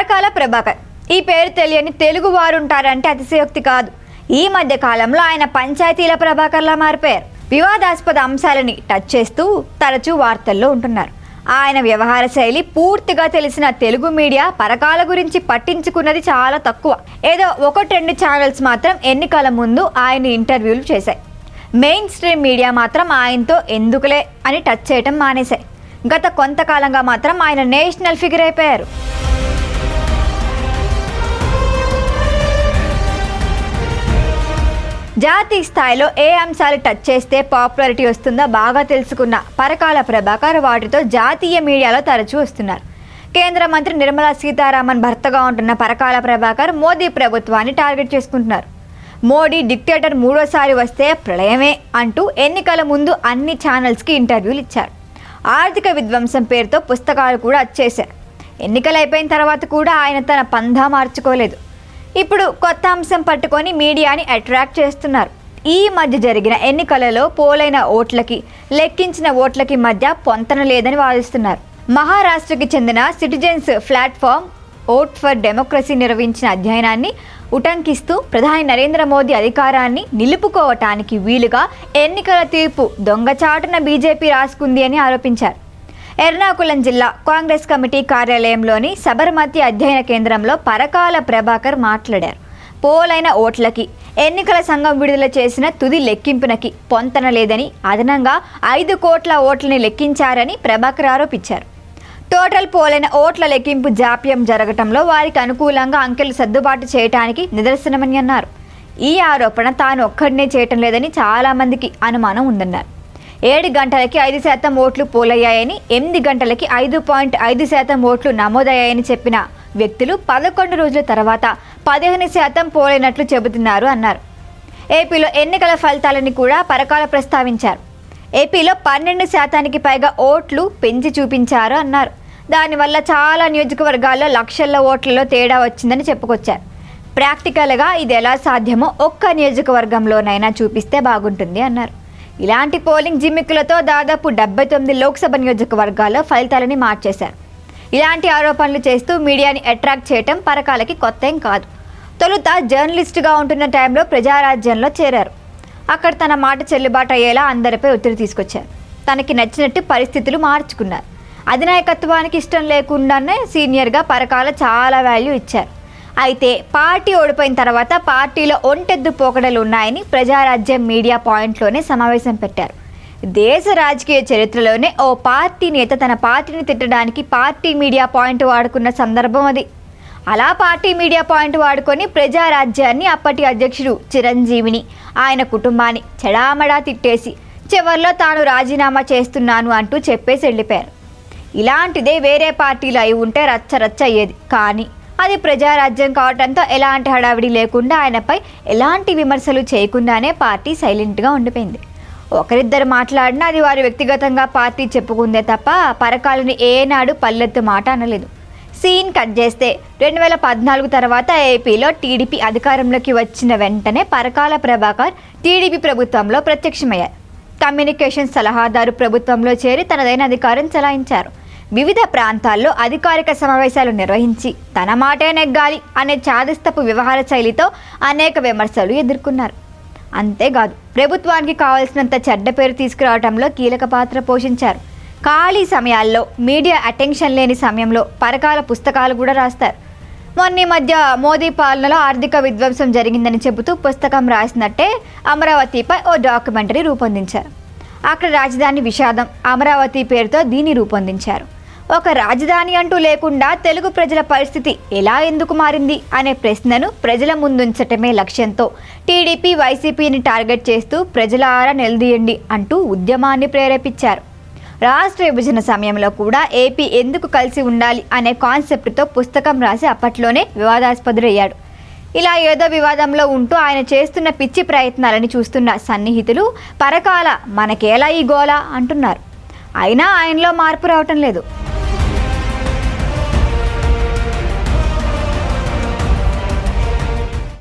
పరకాల ప్రభాకర్. ఈ పేరు తెలియని తెలుగు వారు ఉంటారంటే అతిశయోక్తి కాదు. ఈ మధ్య కాలంలో ఆయన పంచాయతీల ప్రభాకర్లా మారిపోయారు. వివాదాస్పద అంశాలని టచ్ చేస్తూ తరచూ వార్తల్లో ఉంటున్నారు. ఆయన వ్యవహార శైలి పూర్తిగా తెలిసిన తెలుగు మీడియా పరకాల గురించి పట్టించుకున్నది చాలా తక్కువ. ఏదో ఒకటి రెండు ఛానల్స్ మాత్రం ఎన్నికల ముందు ఆయన ఇంటర్వ్యూలు చేశాయి. మెయిన్ స్ట్రీమ్ మీడియా మాత్రం ఆయనతో ఎందుకులే అని టచ్ చేయటం మానేశాయి. గత కొంతకాలంగా మాత్రం ఆయన నేషనల్ ఫిగర్ అయిపోయారు. జాతీయ స్థాయిలో ఏ అంశాలు టచ్ చేస్తే పాపులారిటీ వస్తుందో బాగా తెలుసుకున్న పరకాల ప్రభాకర్ వాటితో జాతీయ మీడియాలో తరచూ వస్తున్నారు. కేంద్ర మంత్రి నిర్మలా సీతారామన్ భర్తగా ఉంటున్న పరకాల ప్రభాకర్ మోదీ ప్రభుత్వాన్ని టార్గెట్ చేసుకుంటున్నారు. మోడీ డిక్టేటర్ మూడోసారి వస్తే ప్రళయమే అంటూ ఎన్నికల ముందు అన్ని ఛానల్స్కి ఇంటర్వ్యూలు ఇచ్చారు. ఆర్థిక విధ్వంసం పేరుతో పుస్తకాలు కూడా వచ్చేశారు ఎన్నికలు అయిపోయిన తర్వాత కూడా ఆయన తన పంధా మార్చుకోలేదు. ఇప్పుడు కొత్త అంశం పట్టుకొని మీడియాని అట్రాక్ట్ చేస్తున్నారు. ఈ మధ్య జరిగిన ఎన్నికలలో పోలైన ఓట్లకి లెక్కించిన ఓట్లకి మధ్య పొంతన లేదని వాదిస్తున్నారు. మహారాష్ట్రకి చెందిన citizens platform vote for democracy నిర్వహించిన అధ్యయనాన్ని ఉటంకిస్తూ ప్రధాని నరేంద్ర మోదీ అధికారాన్ని నిలుపుకోవటానికి వీలుగా ఎన్నికల తీర్పు దొంగచాటున బీజేపీ రాసుకుంది అని ఆరోపించారు. ఎర్నాకుళం జిల్లా కాంగ్రెస్ కమిటీ కార్యాలయంలోని సబర్మతి అధ్యయన కేంద్రంలో పరకాల ప్రభాకర్ మాట్లాడారు. పోలైన ఓట్లకి ఎన్నికల సంఘం విడుదల చేసిన తుది లెక్కింపునకి పొంతన లేదని అదనంగా ఐదు కోట్ల ఓట్లని లెక్కించారని ప్రభాకర్ ఆరోపించారు. టోటల్ పోలైన ఓట్ల లెక్కింపు జాప్యం జరగటంలో వారికి అనుకూలంగా అంకెలు సర్దుబాటు చేయటానికి నిదర్శనమని అన్నారు. ఈ ఆరోపణ తాను ఒక్కడినే చేయటం లేదని చాలామందికి అనుమానం ఉందన్నారు. ఏడు గంటలకి ఐదు శాతం ఓట్లు పోలయ్యాయని ఎనిమిది గంటలకి ఐదు పాయింట్ ఐదు శాతం ఓట్లు నమోదయ్యాయని చెప్పిన వ్యక్తులు పదకొండు రోజుల తర్వాత పదిహేను శాతం పోలైనట్లు చెబుతున్నారు అన్నారు. ఏపీలో ఎన్నికల ఫలితాలని కూడా పరకాల ప్రస్తావించారు. ఏపీలో పన్నెండు శాతానికి పైగా ఓట్లు పెంచి చూపించారు అన్నారు. దానివల్ల చాలా నియోజకవర్గాల్లో లక్షల ఓట్లలో తేడా వచ్చిందని చెప్పుకొచ్చారు. ప్రాక్టికల్గా ఇది ఎలా సాధ్యమో ఒక్క నియోజకవర్గంలోనైనా చూపిస్తే బాగుంటుంది అన్నారు. ఇలాంటి పోలింగ్ జిమ్మిక్కులతో దాదాపు డెబ్బై తొమ్మిది లోక్సభ నియోజకవర్గాల్లో ఫలితాలని మార్చేశారు. ఇలాంటి ఆరోపణలు చేస్తూ మీడియాని అట్రాక్ట్ చేయటం పరకాలకి కొత్త ఏం కాదు. తొలుత జర్నలిస్టుగా ఉంటున్న టైంలో ప్రజారాజ్యంలో చేరారు. అక్కడ తన మాట చెల్లుబాటు అయ్యేలా అందరిపై ఒత్తిడి తీసుకొచ్చారు. తనకి నచ్చినట్టు పరిస్థితులు మార్చుకున్నారు. అధినాయకత్వానికి ఇష్టం లేకుండానే సీనియర్గా పరకాల చాలా వాల్యూ ఇచ్చారు. అయితే పార్టీ ఓడిపోయిన తర్వాత పార్టీలో ఒంటెద్దు పోకడలు ఉన్నాయని ప్రజారాజ్యం మీడియా పాయింట్లోనే సమావేశం పెట్టారు. దేశ రాజకీయ చరిత్రలోనే ఓ పార్టీ నేత తన పార్టీని తిట్టడానికి పార్టీ మీడియా పాయింట్ వాడుకున్న సందర్భం అది. అలా పార్టీ మీడియా పాయింట్ వాడుకొని ప్రజారాజ్యాన్ని అప్పటి అధ్యక్షుడు చిరంజీవిని ఆయన కుటుంబాన్ని చెడామడా తిట్టేసి చివర్లో తాను రాజీనామా చేస్తున్నాను అంటూ చెప్పేసి వెళ్ళిపోయారు. ఇలాంటిదే వేరే పార్టీలు అయి ఉంటే రచ్చ రచ్చ అయ్యేది కానీ అది ప్రజారాజ్యం కావడంతో ఎలాంటి హడావిడి లేకుండా ఆయనపై ఎలాంటి విమర్శలు చేయకుండానే పార్టీ సైలెంట్గా ఉండిపోయింది. ఒకరిద్దరు మాట్లాడినా అది వారి వ్యక్తిగతంగా పార్టీ చెప్పుకుందే తప్ప పరకాలని ఏనాడు పల్లెత్తు మాట అనలేదు. సీన్ కట్ చేస్తే రెండు వేల పద్నాలుగు తర్వాత ఏపీలో టీడీపీ అధికారంలోకి వచ్చిన వెంటనే పరకాల ప్రభాకర్ టీడీపీ ప్రభుత్వంలో ప్రత్యక్షమయ్యారు. కమ్యూనికేషన్ సలహాదారు ప్రభుత్వంలో చేరి తనదైన అధికారం చలాయించారు. వివిధ ప్రాంతాల్లో అధికారిక సమావేశాలు నిర్వహించి తన మాటే నెగ్గాలి అనే చాదస్తపు వ్యవహార శైలితో అనేక విమర్శలు ఎదుర్కొన్నారు. అంతేకాదు ప్రభుత్వానికి కావలసినంత చెడ్డ పేరు తీసుకురావడంలో కీలక పాత్ర పోషించారు. ఖాళీ సమయాల్లో మీడియా అటెన్షన్ లేని సమయంలో పరకాల పుస్తకాలు కూడా రాస్తారు. మొన్న మధ్య మోదీ పాలనలో ఆర్థిక విధ్వంసం జరిగిందని చెబుతూ పుస్తకం రాసినట్టే అమరావతిపై ఓ డాక్యుమెంటరీ రూపొందించారు. అక్కడ రాజధాని విషాదం అమరావతి పేరుతో దీన్ని రూపొందించారు. ఒక రాజధాని అంటూ లేకుండా తెలుగు ప్రజల పరిస్థితి ఎలా ఎందుకు మారింది అనే ప్రశ్నను ప్రజల ముందుంచటమే లక్ష్యంతో టీడీపీ వైసీపీని టార్గెట్ చేస్తూ ప్రజల ఆరా నిలదీయండి అంటూ ఉద్యమాన్ని ప్రేరేపించారు. రాష్ట్ర విభజన సమయంలో కూడా ఏపీ ఎందుకు కలిసి ఉండాలి అనే కాన్సెప్ట్తో పుస్తకం రాసి అప్పట్లోనే వివాదాస్పదుడయ్యాడు. ఇలా ఏదో వివాదంలో ఉంటూ ఆయన చేస్తున్న పిచ్చి ప్రయత్నాలని చూస్తున్న సన్నిహితులు పరకాల మనకేలా ఈ గోల అంటున్నారు. అయినా ఆయనలో మార్పు రావటం లేదు.